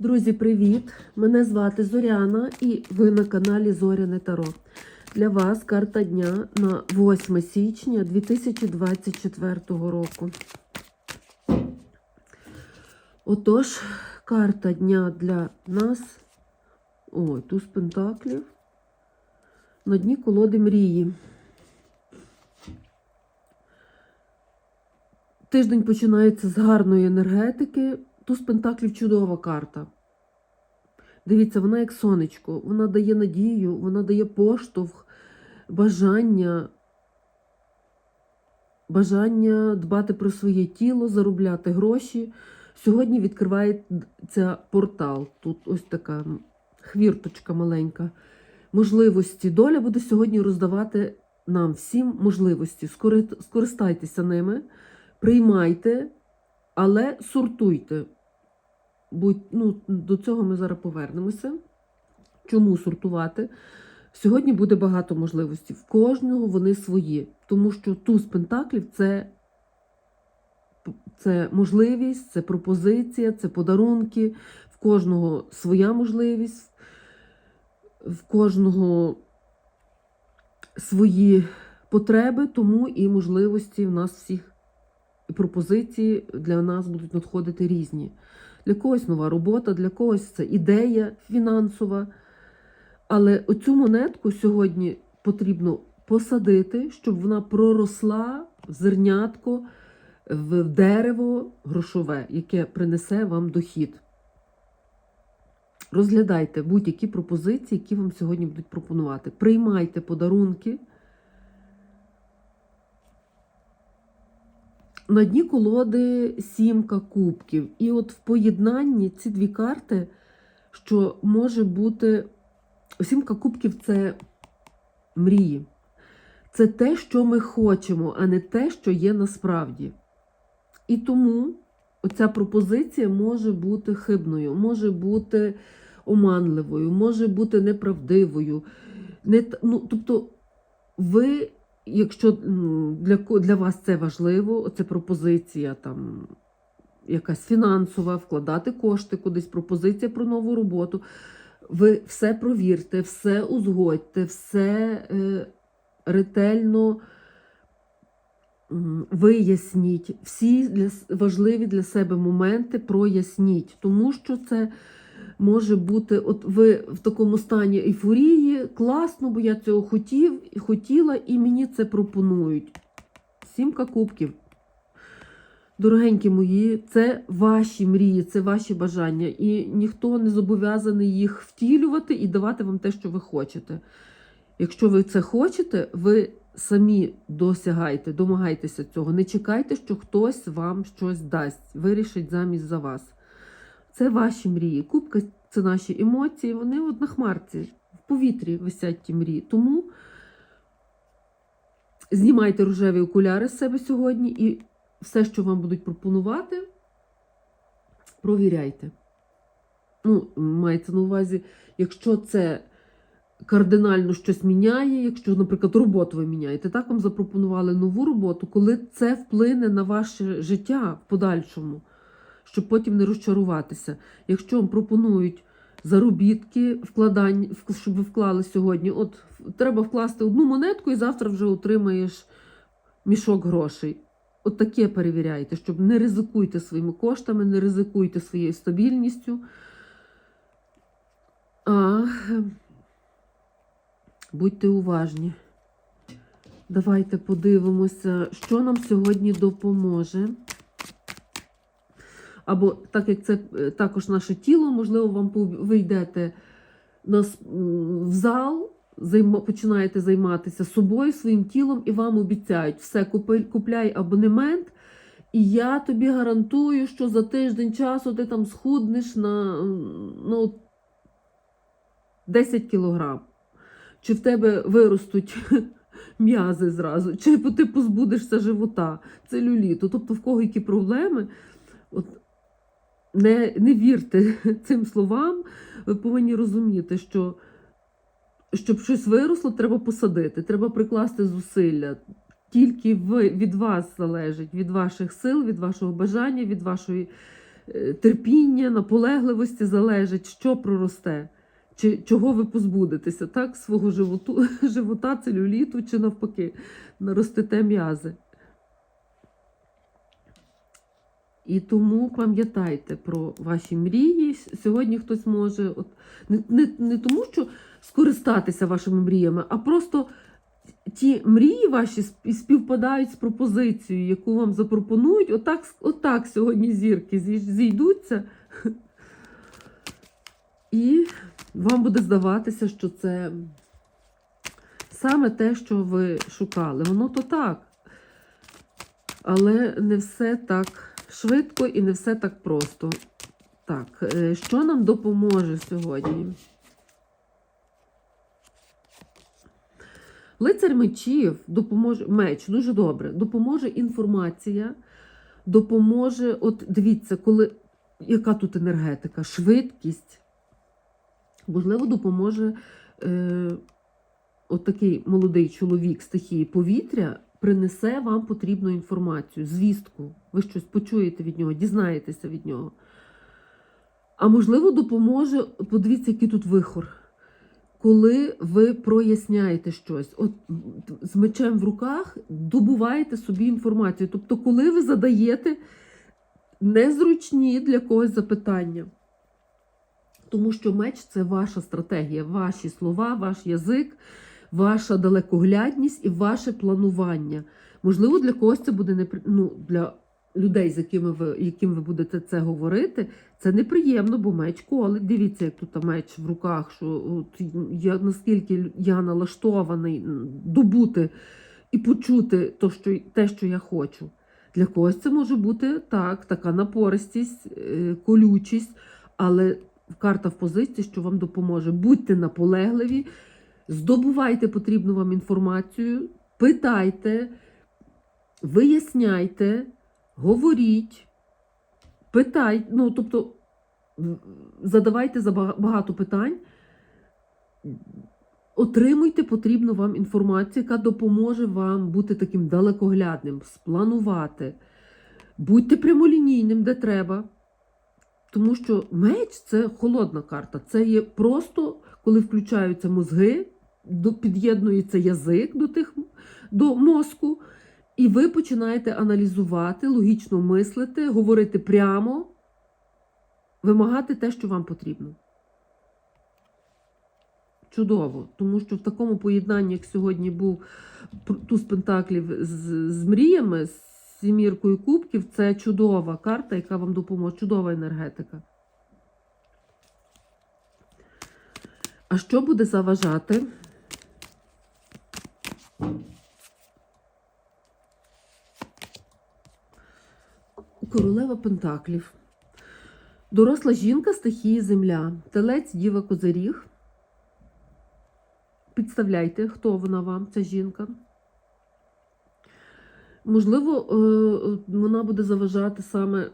Друзі, привіт! Мене звати Зоряна і ви на каналі Зоряне Таро. Для вас карта дня на 8 січня 2024 року. Отож, карта дня для нас. Ой, туз пентаклів. На дні колоди мрії. Тиждень починається з гарної енергетики. Туз пентаклів чудова карта. Дивіться, вона як сонечко, вона дає надію, вона дає поштовх, бажання, бажання дбати про своє тіло, заробляти гроші. Сьогодні відкривається портал. Тут ось така хвірточка маленька. Можливості. Доля буде сьогодні роздавати нам всім можливості. Скористайтеся ними, приймайте, але сортуйте. Будь, ну, до цього ми зараз повернемося. Чому сортувати? Сьогодні буде багато можливостей. В кожного вони свої. Тому що туз пентаклів це, це можливість, це пропозиція, це подарунки. В кожного своя можливість, в кожного свої потреби, тому і можливості в нас всіх і пропозиції для нас будуть надходити різні. Для когось нова робота, для когось це ідея фінансова. Але оцю монетку сьогодні потрібно посадити, щоб вона проросла в зернятко, в дерево грошове, яке принесе вам дохід. Розглядайте будь-які пропозиції, які вам сьогодні будуть пропонувати. Приймайте подарунки. На дні колоди сімка кубків. І от в поєднанні ці дві карти, що може бути. Сімка кубків це мрії. Це те, що ми хочемо, а не те, що є насправді. І тому оця пропозиція може бути хибною, може бути оманливою, може бути неправдивою. Не, ну, тобто, ви якщо для, для вас це важливо, це пропозиція там якась фінансова, вкладати кошти кудись, пропозиція про нову роботу. Ви все провірте, все узгодьте, все е, ретельно виясніть, всі для, важливі для себе моменти проясніть, тому що це може бути, от ви в такому стані ейфорії, класно, бо я цього хотів, і хотіла, і мені це пропонують. Сімка кубків. Дорогенькі мої, це ваші мрії, це ваші бажання, і ніхто не зобов'язаний їх втілювати і давати вам те, що ви хочете. Якщо ви це хочете, ви самі досягайте, домагайтеся цього. Не чекайте, що хтось вам щось дасть, вирішить замість за вас. Це ваші мрії. Кубка це наші емоції, вони от на хмарці, в повітрі висять ті мрії. Тому знімайте рожеві окуляри з себе сьогодні і все, що вам будуть пропонувати, провіряйте. Ну, мається на увазі, якщо це кардинально щось міняє, якщо, наприклад, роботу ви міняєте, так вам запропонували нову роботу, коли це вплине на ваше життя в подальшому, щоб потім не розчаруватися. Якщо вам пропонують заробітки, вкладання, щоб ви вклали сьогодні, от треба вкласти одну монетку і завтра вже отримаєш мішок грошей. От таке перевіряйте, щоб не ризикуйте своїми коштами, не ризикуйте своєю стабільністю. А будьте уважні. Давайте подивимося, що нам сьогодні допоможе. Або так як це е, також наше тіло, можливо, вам ви йдете в зал, починаєте займатися собою, своїм тілом, і вам обіцяють, все, купляй абонемент, і я тобі гарантую, що за тиждень часу ти там схуднеш на ну, 10 кілограм. Чи в тебе виростуть м'язи зразу, чи ти позбудешся живота, целюліту. Тобто в кого які проблеми, от, не, не вірте цим словам, ви повинні розуміти, що щоб щось виросло, треба посадити, треба прикласти зусилля. Тільки ви, від вас залежить, від ваших сил, від вашого бажання, від вашої е, терпіння, наполегливості залежить, що проросте, чи чого ви позбудетеся, так, свого животу, живота, целюліту, чи навпаки, наростете м'язи. І тому пам'ятайте про ваші мрії. Сьогодні хтось може от, не, не, не тому, що скористатися вашими мріями, а просто ті мрії ваші співпадають з пропозицією, яку вам запропонують. Отак, отак сьогодні зірки зійдуться. І вам буде здаватися, що це саме те, що ви шукали. Воно то так. Але не все так швидко і не все так просто. Так, е, що нам допоможе сьогодні? Лицар мечів допоможе меч дуже добре. Допоможе інформація, допоможе, от дивіться, коли яка тут енергетика, швидкість. Можливо, допоможе е, от такий молодий чоловік стихії повітря принесе вам потрібну інформацію, звістку. Ви щось почуєте від нього, дізнаєтеся від нього. А можливо, допоможе, подивіться, який тут вихор. Коли ви проясняєте щось, от з мечем в руках добуваєте собі інформацію. Тобто, коли ви задаєте незручні для когось запитання. Тому що меч це ваша стратегія, ваші слова, ваш язик, ваша далекоглядність і ваше планування. Можливо, для когось це буде непри... ну, для людей, з якими ви, яким ви будете це говорити, це неприємно, бо меч колить. Дивіться, як тут меч в руках, що от я наскільки я налаштований добути і почути то, що, те, що я хочу. Для когось це може бути так, така напористість, е, колючість, але карта в позиції, що вам допоможе. Будьте наполегливі, здобувайте потрібну вам інформацію, питайте, виясняйте, говоріть, питайте, ну, тобто задавайте багато питань, отримуйте потрібну вам інформацію, яка допоможе вам бути таким далекоглядним, спланувати. Будьте прямолінійним, де треба. Тому що меч це холодна карта. Це є просто, коли включаються мозги, під'єднується язик до, тих, до мозку, і ви починаєте аналізувати, логічно мислити, говорити прямо, вимагати те, що вам потрібно. Чудово, тому що в такому поєднанні, як сьогодні був туз пентаклів з, з мріями, з сіміркою кубків, це чудова карта, яка вам допоможе, чудова енергетика. А що буде заважати? Королева Пентаклів. Доросла жінка стихії Земля. Телець Діва Козиріг. Підставляйте, хто вона вам, ця жінка. Можливо, е, вона буде заважати саме,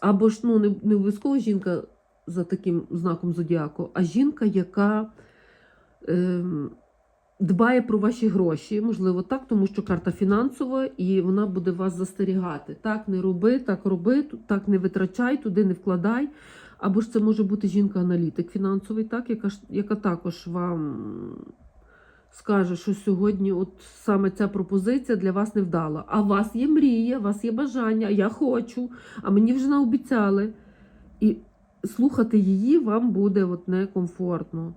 або ж ну, не, обов'язково жінка за таким знаком зодіаку, а жінка, яка е, дбає про ваші гроші, можливо, так, тому що карта фінансова, і вона буде вас застерігати. Так, не роби, так роби, так не витрачай, туди не вкладай. Або ж це може бути жінка-аналітик фінансовий, так, яка, яка також вам скаже, що сьогодні от саме ця пропозиція для вас не вдала. А у вас є мрія, у вас є бажання, я хочу, а мені вже наобіцяли. І слухати її вам буде от некомфортно.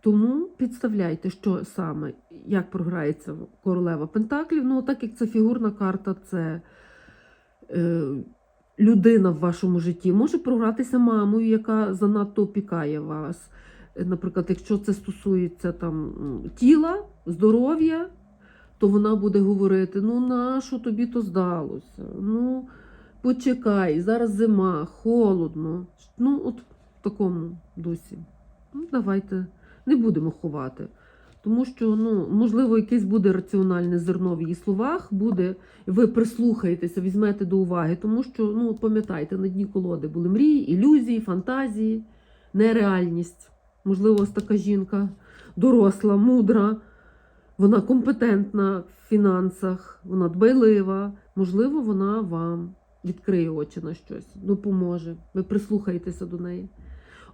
Тому підставляйте, що саме, як програється королева Пентаклів. Ну, так як це фігурна карта, це е, людина в вашому житті. Може програтися мамою, яка занадто опікає вас. Наприклад, якщо це стосується там тіла, здоров'я, то вона буде говорити: ну нащо тобі то здалося? Ну, почекай, зараз зима, холодно. Ну, от в такому дусі. Ну, давайте не будемо ховати. Тому що, ну, можливо, якесь буде раціональне зерно в її словах, буде, ви прислухаєтеся, візьмете до уваги, тому що, ну, пам'ятайте, на дні колоди були мрії, ілюзії, фантазії, нереальність. Можливо, ось така жінка доросла, мудра, вона компетентна в фінансах, вона дбайлива. Можливо, вона вам відкриє очі на щось, допоможе. Ви прислухаєтеся до неї.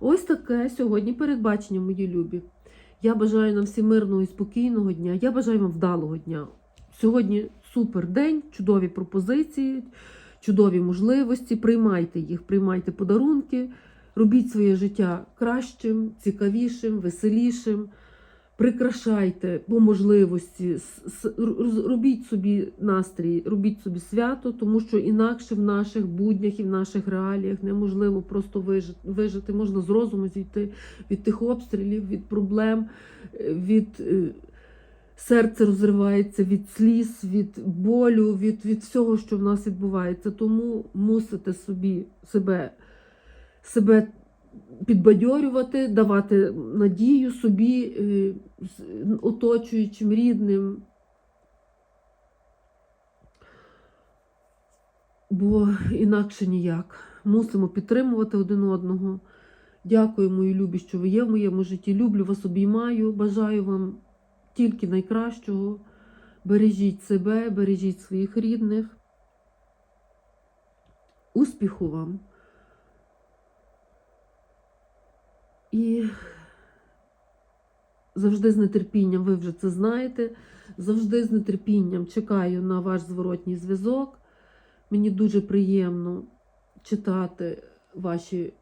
Ось таке сьогодні передбачення, мої любі. Я бажаю нам всім мирного і спокійного дня. Я бажаю вам вдалого дня. Сьогодні супер день, чудові пропозиції, чудові можливості. Приймайте їх, приймайте подарунки, робіть своє життя кращим, цікавішим, веселішим. Прикрашайте по можливості, робіть собі настрій, робіть собі свято, тому що інакше в наших буднях і в наших реаліях неможливо просто вижити. вижити. Можна з розуму зійти від тих обстрілів, від проблем, від е, серце розривається від сліз, від болю, від, від всього, що в нас відбувається. Тому мусите собі себе, себе підбадьорювати, давати надію собі, е, оточуючим, рідним. Бо інакше ніяк. Мусимо підтримувати один одного. Дякую, мої любі, що ви є в моєму житті. Люблю вас, обіймаю. Бажаю вам тільки найкращого. Бережіть себе, бережіть своїх рідних. Успіху вам. І завжди з нетерпінням, ви вже це знаєте. Завжди з нетерпінням чекаю на ваш зворотній зв'язок. Мені дуже приємно читати ваші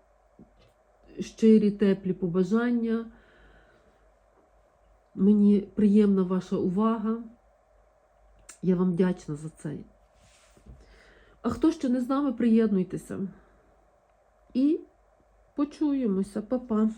щирі, теплі побажання. Мені приємна ваша увага. Я вам вдячна за це. А хто ще не з нами, приєднуйтеся. І почуємося, Па-па.